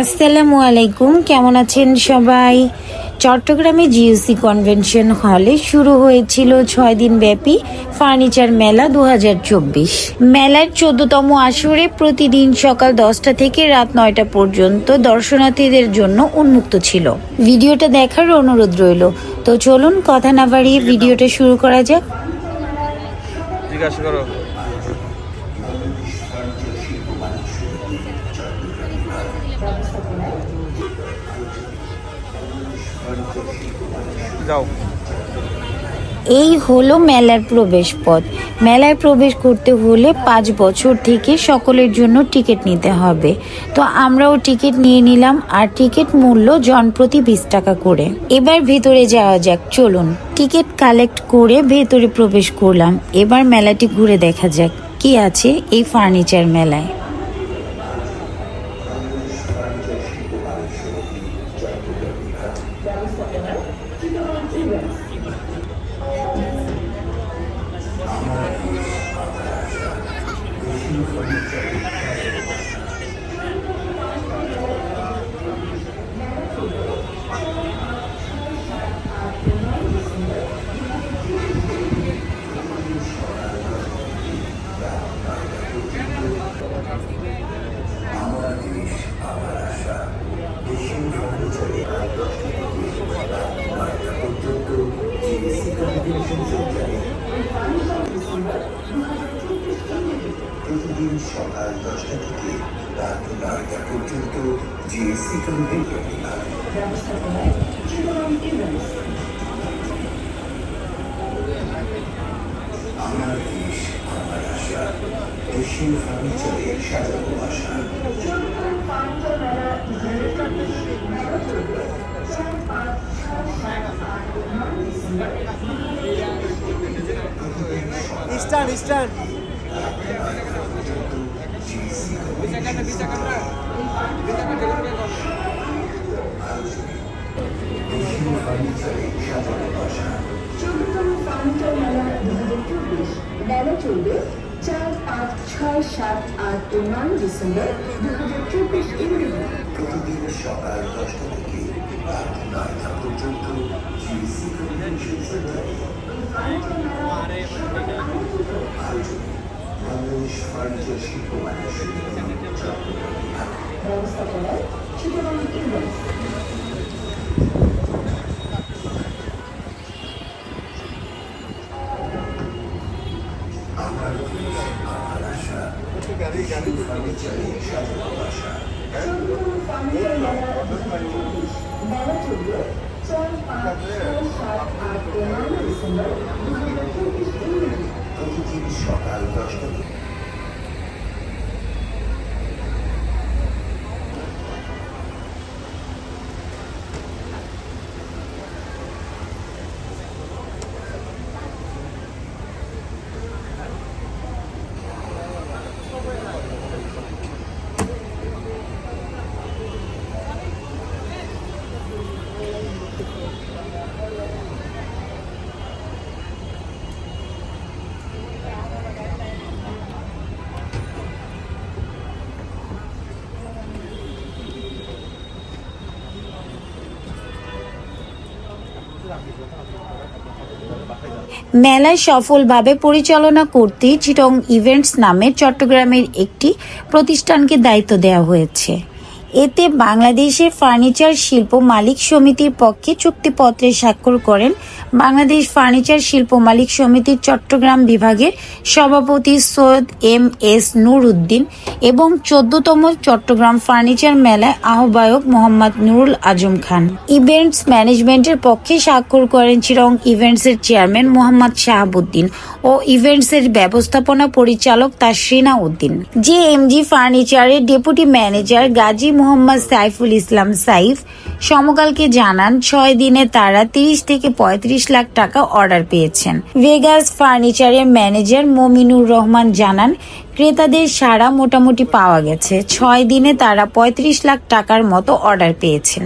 আসসালামু আলাইকুম, কেমন আছেন সবাই? চট্টগ্রামে জিওসি কনভেনশন হলে শুরু হয়েছিল ছয় দিন ব্যাপী ফার্নিচার মেলা দু হাজার চব্বিশ। মেলার চোদ্দতম আসরে প্রতিদিন সকাল দশটা থেকে রাত নয়টা পর্যন্ত দর্শনার্থীদের জন্য উন্মুক্ত ছিল। ভিডিওটা দেখার অনুরোধ রইল। তো চলুন, কথা না বাড়িয়ে ভিডিওটা শুরু করা যাক। জিজ্ঞাসা করো। যাও। এই হলো মেলার প্রবেশ পথ মেলায় প্রবেশ করতে হলে পাঁচ বছর থেকে সকলের জন্য টিকিট নিতে হবে। তো আমরাও টিকিট নিয়ে নিলাম আর টিকিট মূল্য জনপ্রতি বিশ টাকা করে। এবার ভেতরে যাওয়া যাক, চলুন। টিকিট কালেক্ট করে ভেতরে প্রবেশ করলাম। এবার মেলাটি ঘুরে দেখা যাক, কি আছে এই ফার্নিচার মেলায়। প্রতিদিন সকাল দশটা থেকে রাত নয়টা পর্যন্ত জিএসসি কমিটির আমার দেশ আমার আশা দেশীয় ফার্নিচারে সাজাবো আশা হাজার চব্বিশ মেলা চলবে চার ছয় সাত আট নয় ডিসেম্বর সকাল দশটা থেকে রাত নয়টা পর্যন্ত বাংলাদেশ ফার্নিচার শিল্প ব্যবস্থাপনায় চিটাগাং মেলায় সফলভাবে পরিচালনা করতে চিটং ইভেন্টস নামে চট্টগ্রামের একটি প্রতিষ্ঠানকে দায়িত্ব দেওয়া হয়েছে। এতে বাংলাদেশের ফার্নিচার শিল্প মালিক সমিতির পক্ষে চুক্তিপত্রে স্বাক্ষর করেন বাংলাদেশ ফার্নিচার শিল্প মালিক সমিতির চট্টগ্রাম বিভাগের সভাপতি সৈয়দ এম এস নূর উদ্দিন এবং চোদ্দতম চট্টগ্রাম ফার্নিচার মেলায় আহ্বায়ক মোহাম্মদ নুরুল আজম খান। ইভেন্টস ম্যানেজমেন্টের পক্ষে স্বাক্ষর করেন চিরং ইভেন্টসের চেয়ারম্যান মোহাম্মদ শাহাবুদ্দিন ও ইভেন্টসের ব্যবস্থাপনা পরিচালক তাসরিনা উদ্দিন। জে এমজি ফার্নিচারের ডেপুটি ম্যানেজার গাজী মোহাম্মদ সাইফুল ইসলাম সাইফ, সমকালকে জানান ছয় দিনে তারা তিরিশ থেকে পঁয়ত্রিশ লাখ টাকা অর্ডার পেয়েছেন। ভেগাস ফার্নিচারের ম্যানেজার মমিনুর রহমান জানান, ক্রেতাদের সারা মোটামুটি পাওয়া গেছে। ছয় দিনে তারা পঁয়ত্রিশ লাখ টাকার মতো অর্ডার পেয়েছেন।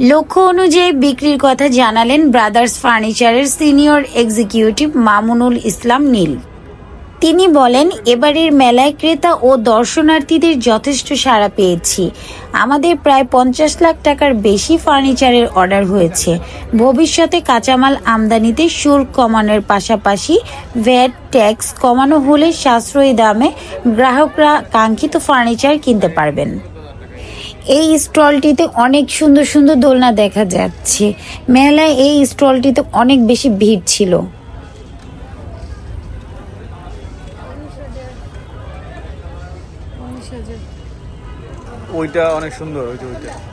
লক্ষ্য অনুযায়ী বিক্রির কথা জানালেন ব্রাদার্স ফার্নিচারের সিনিয়র এক্সিকিউটিভ মামুনুল ইসলাম নীল। তিনি বলেন, এবারের মেলায় ক্রেতা ও দর্শনার্থীদের যথেষ্ট সাড়া পেয়েছি। আমাদের প্রায় পঞ্চাশ লাখ টাকার বেশি ফার্নিচারের অর্ডার হয়েছে। ভবিষ্যতে কাঁচামাল আমদানিতে শুল্ক কমানোর পাশাপাশি ভ্যাট, ট্যাক্স কমানো হলে সাশ্রয়ী দামে গ্রাহকরা কাঙ্ক্ষিত ফার্নিচার কিনতে পারবেন। এই স্টলটিতে অনেক সুন্দর সুন্দর দোলনা দেখা যাচ্ছে। মেলায় এই স্টলটিতে অনেক বেশি ভিড় ছিল। ওইটা অনেক সুন্দর ওইটা ওইটা।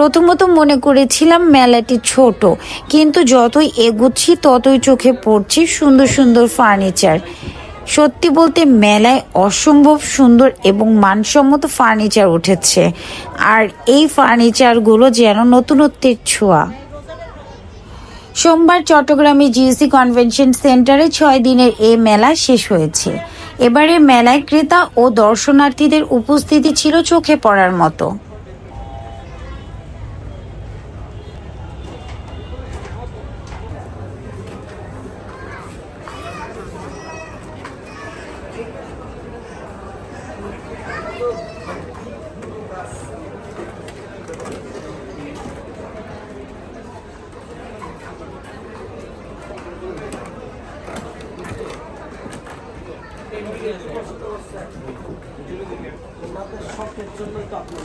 প্রথমত মনে করেছিলাম মেলাটি ছোট, কিন্তু যতই এগুচ্ছি ততই চোখে পড়ছে সুন্দর সুন্দর ফার্নিচার। সত্যি বলতে মেলায় অসম্ভব সুন্দর এবং মানসম্মত ফার্নিচার উঠেছে, আর এই ফার্নিচারগুলো যেন নতুনত্বের ছোঁয়া। সোমবার চট্টগ্রামে জিএসি কনভেনশন সেন্টারে ছয় দিনের এ মেলা শেষ হয়েছে। এবারে মেলায় ক্রেতা ও দর্শনার্থীদের উপস্থিতি ছিল চোখে পড়ার মতো। আপনাদের শখের জন্যই তো আপনার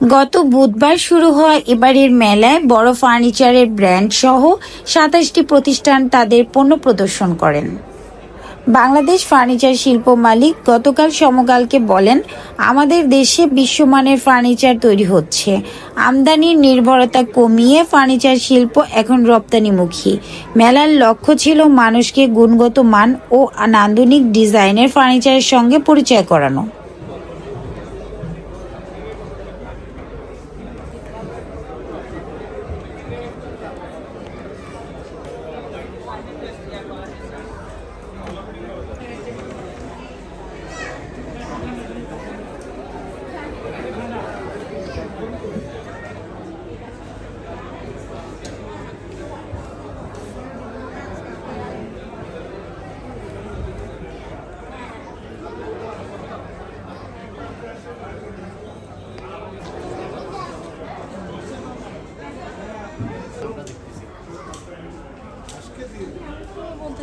গত বুধবার শুরু হওয়া এবারের মেলায় বড় ফার্নিচারের ব্র্যান্ড সহ সাতাশটি প্রতিষ্ঠান তাদের পণ্য প্রদর্শন করেন। বাংলাদেশ ফার্নিচার শিল্প মালিক গতকাল সমকালকে বলেন, আমাদের দেশে বিশ্বমানের ফার্নিচার তৈরি হচ্ছে। আমদানির নির্ভরতা কমিয়ে ফার্নিচার শিল্প এখন রপ্তানিমুখী। মেলার লক্ষ্য ছিল মানুষকে গুণগত মান ও নান্দনিক ডিজাইনের ফার্নিচারের সঙ্গে পরিচয় করানো।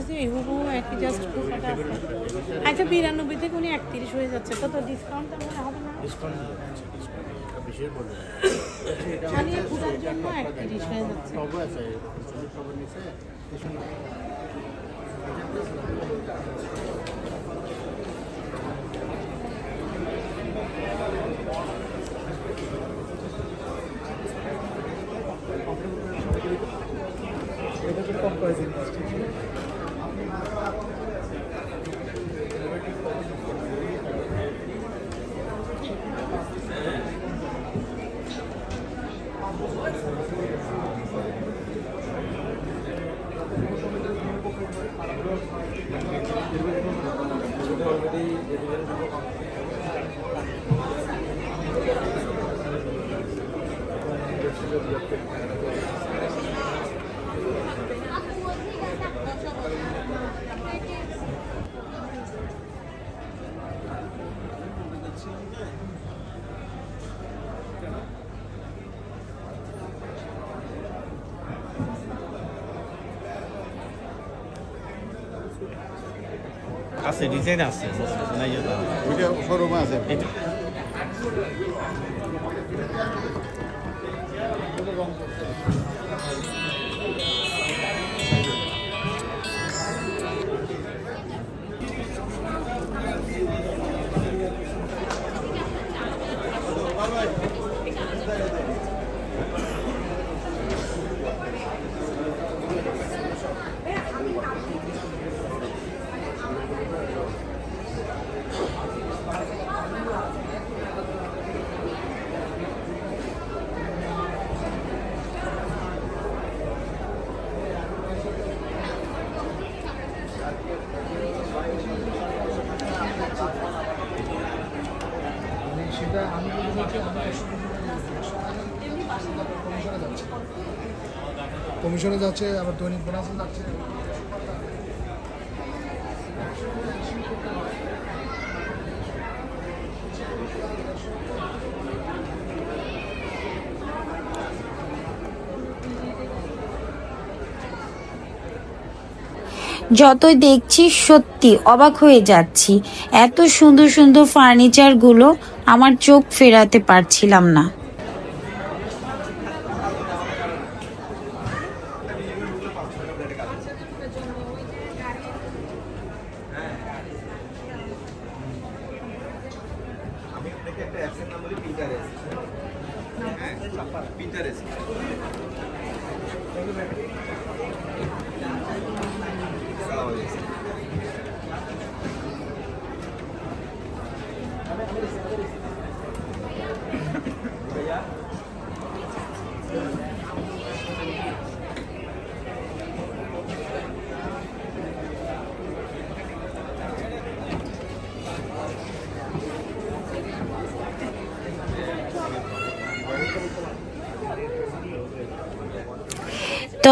বলতেছি হুবহু একই জাস্ট কুফাটা আছে। আচ্ছা বিরানব্বই থেকে উনি একত্রিশ হয়ে যাচ্ছে কত ডিসকাউন্ট মনে হবে না? খালি ঘুরার জন্য একত্রিশ হয়ে যাচ্ছে। আছে ডিজাইন আছে নাই ওইটা শোরুমে আছে এটা কমিশনে যাচ্ছে, আবার দৈনিক বোনাসে যাচ্ছে। যতই দেখছি, সত্যি অবাক হয়ে যাচ্ছি। এত সুন্দর সুন্দর ফার্নিচারগুলো আমার চোখ ফেরাতে পারছিলাম না।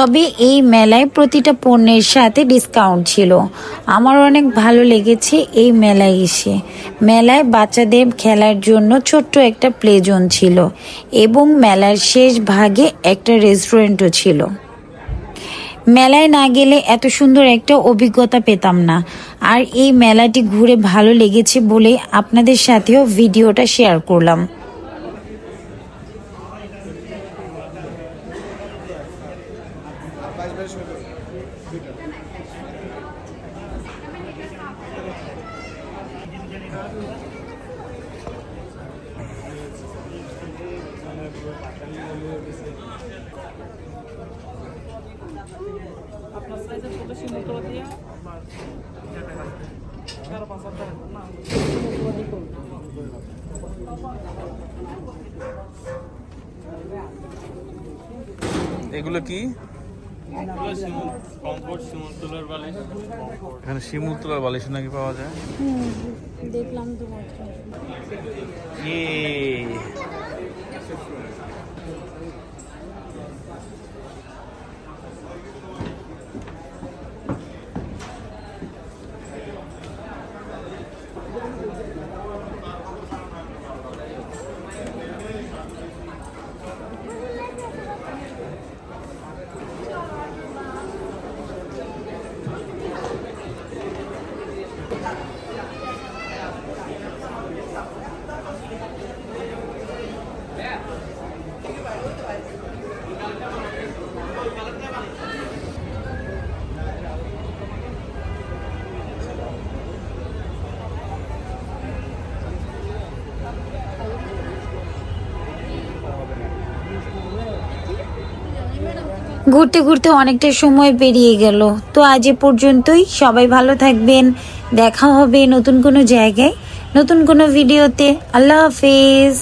তবে এই মেলায় প্রতিটা পণ্যের সাথে ডিসকাউন্ট ছিল। আমার অনেক ভালো লেগেছে এই মেলায় এসে। মেলায় বাচ্চাদের খেলার জন্য ছোট্ট একটা প্লে জোন ছিল এবং মেলার শেষ ভাগে একটা রেস্টুরেন্টও ছিল। মেলায় না গেলে এত সুন্দর একটা অভিজ্ঞতা পেতাম না। আর এই মেলাটি ঘুরে ভালো লেগেছে বলে আপনাদের সাথেও ভিডিওটা শেয়ার করলাম। আপনার সাইজের প্রদেশী মোটর দিয়ে? এগুলো কি? এখানে শিমুল তোলার বালিশ নাকি পাওয়া যায়? দেখলাম তো মাত্র ঘুরতে ঘুরতে অনেকটা সময় পেরিয়ে গেল। তো আজ এ পর্যন্তই। সবাই ভালো থাকবেন। দেখা হবে নতুন কোনো জায়গায়, নতুন কোনো ভিডিওতে। আল্লাহ হাফেজ।